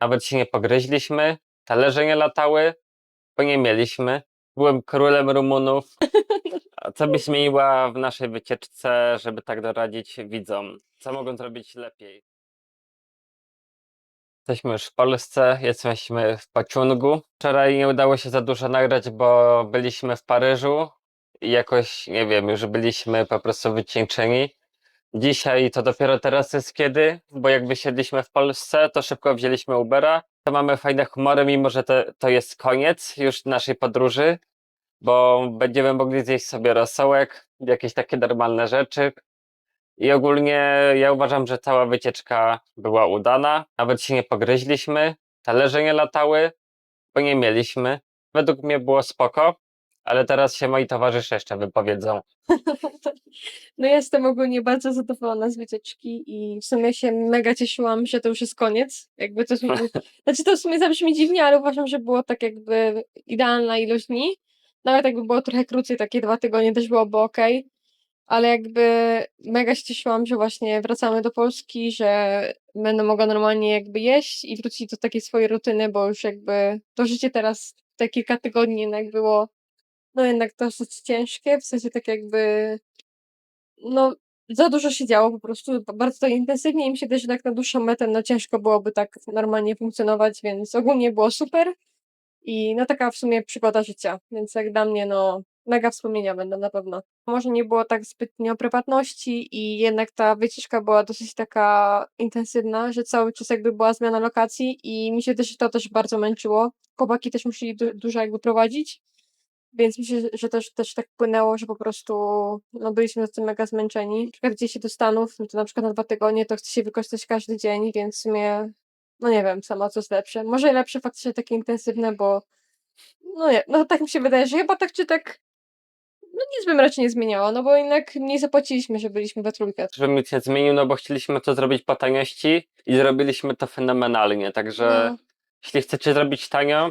Nawet się nie pogryźliśmy, talerze nie latały, bo nie mieliśmy. Byłem królem Rumunów. A co byś zmieniła w naszej wycieczce, żeby tak doradzić widzom? Co mogą zrobić lepiej? Jesteśmy już w Polsce, jesteśmy w Paciungu. Wczoraj nie udało się za dużo nagrać, bo byliśmy w Paryżu i jakoś, nie wiem, już byliśmy po prostu wycieńczeni. Dzisiaj to dopiero teraz jest kiedy, bo jak wysiedliśmy w Polsce, to szybko wzięliśmy Ubera. To mamy fajne humory, mimo że to, to jest koniec już naszej podróży, bo będziemy mogli zjeść sobie rosołek, jakieś takie normalne rzeczy. I ogólnie ja uważam, że cała wycieczka była udana. Nawet się nie pogryźliśmy, talerze nie latały, bo nie mieliśmy. Według mnie było spoko, ale teraz się moi towarzysze jeszcze wypowiedzą. No ja jestem ogólnie bardzo zadowolona z wycieczki i w sumie się mega cieszyłam, że to już jest koniec. Jakby to, znaczy to w sumie zabrzmi dziwnie, ale uważam, że było tak jakby idealna ilość dni. Nawet jakby było trochę krócej, takie dwa tygodnie też byłoby ok. Ale jakby mega się cieszyłam, że właśnie wracamy do Polski, że będę mogła normalnie jakby jeść i wrócić do takiej swojej rutyny, bo już jakby to życie teraz te kilka tygodni jednak było no jednak dosyć ciężkie, w sensie tak jakby no za dużo się działo po prostu, bardzo to intensywnie i mi się też jednak na dłuższą metę no ciężko byłoby tak normalnie funkcjonować, więc ogólnie było super i no taka w sumie przygoda życia, więc jak dla mnie no mega wspomnienia będą na pewno. Może nie było tak zbytnio prywatności i jednak ta wycieczka była dosyć taka intensywna, że cały czas jakby była zmiana lokacji i mi się też to też bardzo męczyło. Chłopaki też musieli du- dużo jakby prowadzić, więc myślę, że też, też tak płynęło, że po prostu no, byliśmy z tym mega zmęczeni. Na przykład gdzieś się do Stanów, no to na przykład na dwa tygodnie, to chce się wykorzystać każdy dzień, więc w sumie, no nie wiem sama, co jest lepsze. Może lepsze faktycznie takie intensywne, bo no nie, no tak mi się wydaje, że chyba tak czy tak, no nic bym raczej nie zmieniała, no bo jednak mniej zapłaciliśmy, że byliśmy we trójkę. Żeby nic nie zmienił, no bo chcieliśmy to zrobić po taniości i zrobiliśmy to fenomenalnie, także No. jeśli chcecie zrobić tanio,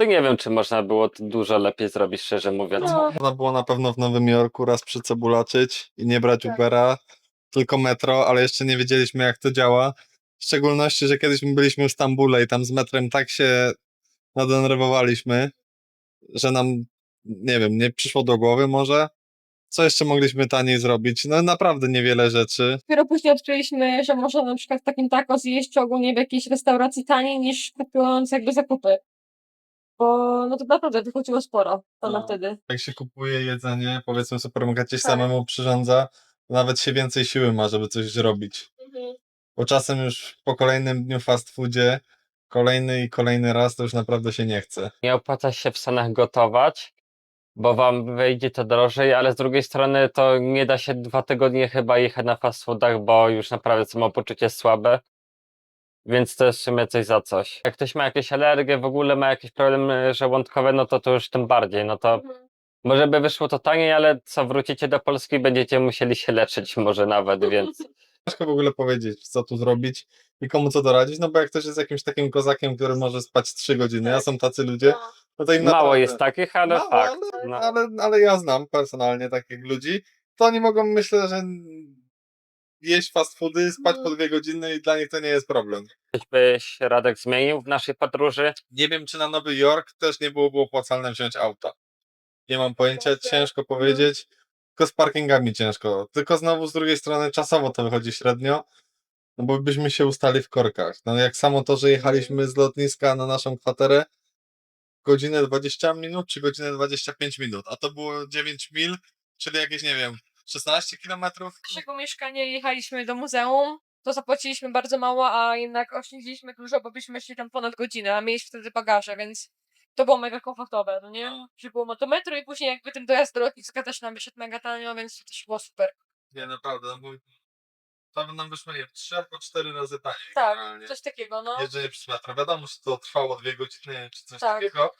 to nie wiem, czy można było to dużo lepiej zrobić, szczerze mówiąc. No. Można było na pewno w Nowym Jorku raz przycebulaczyć i nie brać Tak. Ubera, tylko metro, ale jeszcze nie wiedzieliśmy jak to działa. W szczególności, że kiedyś my byliśmy w Stambule i tam z metrem tak się nadenerwowaliśmy, że nam, nie wiem, nie przyszło do głowy może. Co jeszcze mogliśmy taniej zrobić? No naprawdę niewiele rzeczy. Dopiero później odkryliśmy, że można na przykład w takim taco zjeść ogólnie w jakiejś restauracji taniej niż kupując jakby zakupy. Bo no to naprawdę wychodziło sporo to na No. wtedy. Jak się kupuje jedzenie, powiedzmy w supermarkecie się Tak. samemu przyrządza, to nawet się więcej siły ma, żeby coś zrobić. Bo czasem już po kolejnym dniu fast foodzie, kolejny i kolejny raz, to już naprawdę się nie chce. Nie opłaca się w Stanach gotować, bo wam wyjdzie to drożej, ale z drugiej strony to nie da się dwa tygodnie chyba jechać na fast foodach, bo już naprawdę samopoczucie słabe. Więc to jest w sumie coś za coś. Jak ktoś ma jakieś alergie, w ogóle ma jakieś problemy żołądkowe, no to to już tym bardziej. No to może by wyszło to taniej, ale co wrócicie do Polski, będziecie musieli się leczyć może nawet, więc Ciężko w ogóle powiedzieć, co tu zrobić i komu co doradzić, no bo jak ktoś jest jakimś takim kozakiem, który może spać 3 godziny, a są tacy ludzie, no to im mało naprawdę... jest takich, ale Mało, fakt. ale, No. ale, ale ja znam personalnie takich ludzi, to oni mogą, myślę, że jeść fast foody, spać No. po dwie godziny i dla nich to nie jest problem. Coś byś Radek zmienił w naszej podróży? Nie wiem, czy na Nowy Jork też nie byłoby opłacalne wziąć auta. Nie mam pojęcia, ciężko powiedzieć. Tylko z parkingami ciężko. Tylko znowu z drugiej strony czasowo to wychodzi średnio, no bo byśmy się ustali w korkach. No jak samo to, że jechaliśmy z lotniska na naszą kwaterę godzinę 20 minut, czy godzinę 25 minut, a to było 9 mil, czyli jakieś, nie wiem, 16 kilometrów. naszego mieszkania jechaliśmy do muzeum, to zapłaciliśmy bardzo mało, a jednak oszczędziliśmy dużo, bo byliśmy szli tam ponad godzinę, a mieliśmy wtedy bagaże, więc to było mega komfortowe, no nie? Że było to metro i później jakby ten dojazd do lotniska też nam wyszedł mega tanio, więc to też było super. Nie, naprawdę, no bo to nam wyszło, nie wiem, 3 albo 4 razy taniej. Tak, generalnie. coś takiego, no. jeżdżenie przez metro. Wiadomo, że to trwało dwie godziny czy coś Tak. takiego.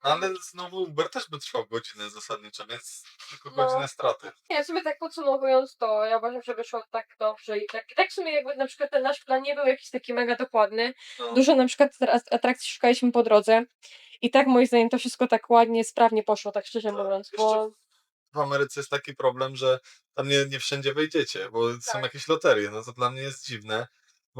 Ale znowu Uber też by trwał godzinę zasadniczo, więc tylko No. godzinę straty. Nie, w sumie tak podsumowując, to ja uważam, że wyszło tak dobrze i tak, i tak w sumie jakby na przykład ten nasz plan nie był jakiś taki mega dokładny. No. Dużo na przykład atrak- atrakcji szukaliśmy po drodze i tak moim zdaniem to wszystko tak ładnie, sprawnie poszło, tak szczerze mówiąc, bo W Ameryce jest taki problem, że tam nie, nie wszędzie wejdziecie, bo są Tak. jakieś loterie. No to dla mnie jest dziwne,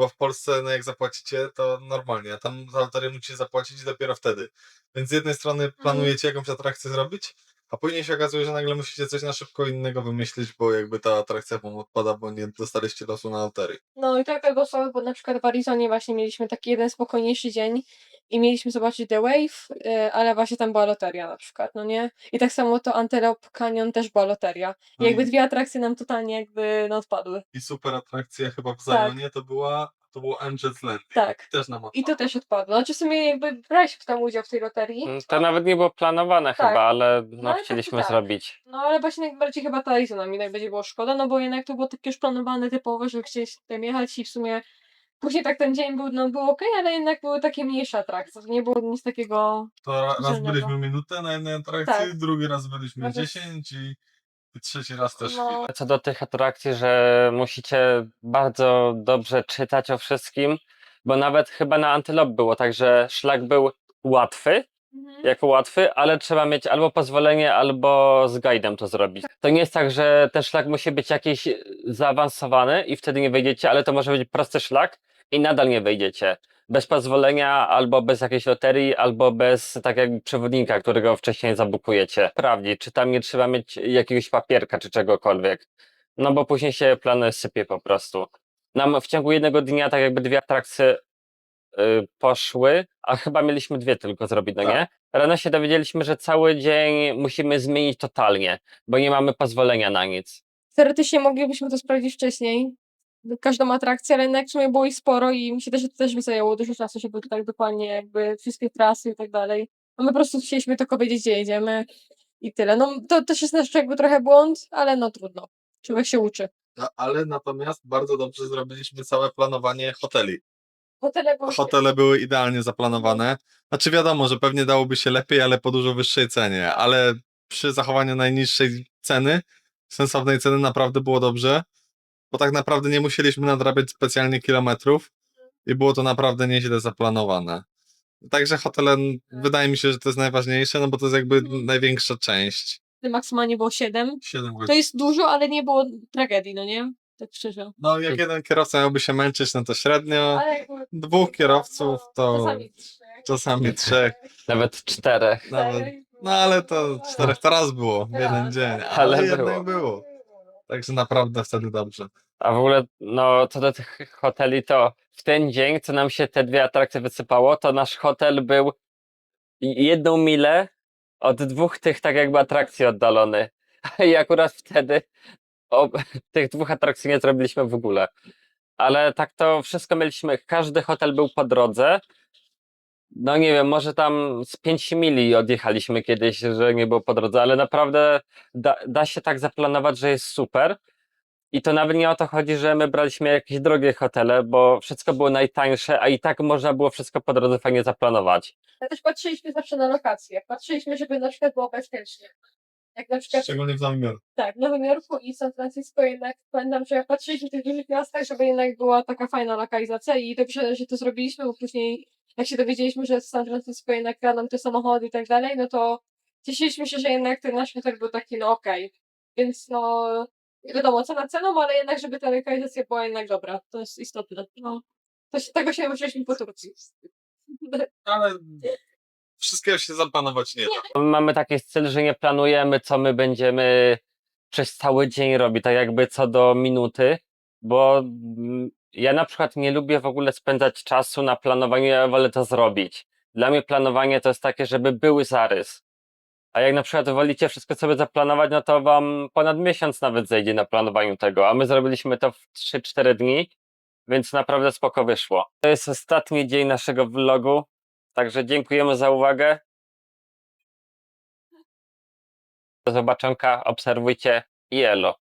bo w Polsce, no jak zapłacicie, to normalnie, a tam za loterię musicie zapłacić dopiero wtedy. Więc z jednej strony planujecie jakąś atrakcję zrobić, a później się okazuje, że nagle musicie coś na szybko innego wymyślić, bo jakby ta atrakcja wam odpada, bo nie dostaliście losu na loterii. No i tak tego są, bo na przykład w Arizonie właśnie mieliśmy taki jeden spokojniejszy dzień i mieliśmy zobaczyć The Wave, y, ale właśnie tam była loteria na przykład, no nie? I tak samo to Antelope Canyon też była loteria. I jakby i- dwie atrakcje nam totalnie jakby no, odpadły. I super atrakcja chyba w Tak. Zionie to była, to było Angel's Land. Tak. Też nam I to też odpadło. Znaczy w sumie jakby braliśmy tam udział w tej loterii, Mm, To nawet nie było planowane Tak. chyba, ale No, no, ale tak chcieliśmy czy tak. zrobić. no ale właśnie najbardziej chyba ta Arizona mi najbardziej było szkoda, no bo jednak to było takie już planowane typowo, że chcieliśmy tam jechać i w sumie później tak ten dzień był, no był okej, ale jednak były takie mniejsze atrakcje. Nie było nic takiego To ra- raz Żadnego. byliśmy minutę na jednej atrakcji, Tak. drugi raz byliśmy No to- 10 i, i trzeci raz też no, Co do tych atrakcji, że musicie bardzo dobrze czytać o wszystkim, bo nawet chyba na Antylope było tak, że szlak był łatwy, mhm. jako łatwy, ale trzeba mieć albo pozwolenie, albo z guidem to zrobić. To nie jest tak, że ten szlak musi być jakiś zaawansowany i wtedy nie wejdziecie, ale to może być prosty szlak i nadal nie wejdziecie. Bez pozwolenia, albo bez jakiejś loterii, albo bez tak jakby przewodnika, którego wcześniej zabukujecie. Sprawdzić, czy tam nie trzeba mieć jakiegoś papierka, czy czegokolwiek. No bo później się plan sypie po prostu. Nam w ciągu jednego dnia tak jakby dwie atrakcje y, poszły, a chyba mieliśmy dwie tylko zrobić, no Tak. nie? Rano się dowiedzieliśmy, że cały dzień musimy zmienić totalnie, bo nie mamy pozwolenia na nic. Teoretycznie moglibyśmy to sprawdzić wcześniej, każdą atrakcję, ale jednak w sumie było ich sporo i mi się też, też by zajęło dużo czasu, żeby tak dokładnie jakby wszystkie trasy i tak dalej. No my po prostu chcieliśmy tylko wiedzieć, gdzie jedziemy i tyle. No to też jest nasz jakby trochę błąd, ale no trudno. Człowiek się uczy. No, ale natomiast bardzo dobrze zrobiliśmy całe planowanie hoteli. Hotele były Hotele były idealnie zaplanowane. Znaczy wiadomo, że pewnie dałoby się lepiej, ale po dużo wyższej cenie, ale przy zachowaniu najniższej ceny, sensownej ceny naprawdę było dobrze, bo tak naprawdę nie musieliśmy nadrabiać specjalnie kilometrów i było to naprawdę nieźle zaplanowane. Także hotele, wydaje mi się, że to jest najważniejsze, no bo to jest jakby największa część. maksymalnie było 7. 7 To jest dużo, ale nie było tragedii, no nie? Tak szczerze. No jak jeden kierowca miałby się męczyć, no to średnio. Ale jakby Dwóch kierowców to czasami trzech. czasami trzech. Nawet czterech. Nawet. No ale to czterech to raz było w jeden Tak, dzień, tak. ale, Ale jednak było. Także naprawdę wtedy dobrze. A w ogóle, no, co do tych hoteli, to w ten dzień, co nam się te dwie atrakcje wysypało, to nasz hotel był jedną milę od dwóch tych tak jakby atrakcji oddalony. I akurat wtedy tych dwóch atrakcji nie zrobiliśmy w ogóle. Ale tak to wszystko mieliśmy, każdy hotel był po drodze. No nie wiem, może tam z 5 mili odjechaliśmy kiedyś, że nie było po drodze, ale naprawdę da, da się tak zaplanować, że jest super. I to nawet nie o to chodzi, że my braliśmy jakieś drogie hotele, bo wszystko było najtańsze, a i tak można było wszystko po drodze fajnie zaplanować. Ale też patrzyliśmy zawsze na lokacje. Patrzyliśmy, żeby na przykład było bezpiecznie. Jak na przykład Szczególnie w Nowym Jorku. tak, w Nowym Jorku i San Francisco jednak pamiętam, że jak patrzyliśmy w tych dużych miastach, żeby jednak była taka fajna lokalizacja i dobrze, że to zrobiliśmy, bo później jak się dowiedzieliśmy, że w San Francisco jednak kradną te samochody i tak dalej, no to cieszyliśmy się, że jednak ten nasz hotel był taki, no okej. Więc no, wiadomo, cena ceną, ale jednak, żeby ta lokalizacja była jednak dobra. To jest istotne. No. To się, tego się nauczyliśmy po Turcji. Ale wszystkiego się zaplanować nie da. Mamy taki styl, że nie planujemy, co my będziemy przez cały dzień robić, tak jakby co do minuty, bo mm, ja na przykład nie lubię w ogóle spędzać czasu na planowaniu, ja wolę to zrobić. Dla mnie planowanie to jest takie, żeby były zarys. A jak na przykład wolicie wszystko sobie zaplanować, no to wam ponad miesiąc nawet zejdzie na planowaniu tego, a my zrobiliśmy to w 3-4 dni, więc naprawdę spoko wyszło. To jest ostatni dzień naszego vlogu, także dziękujemy za uwagę. Do zobaczonka, obserwujcie i elo.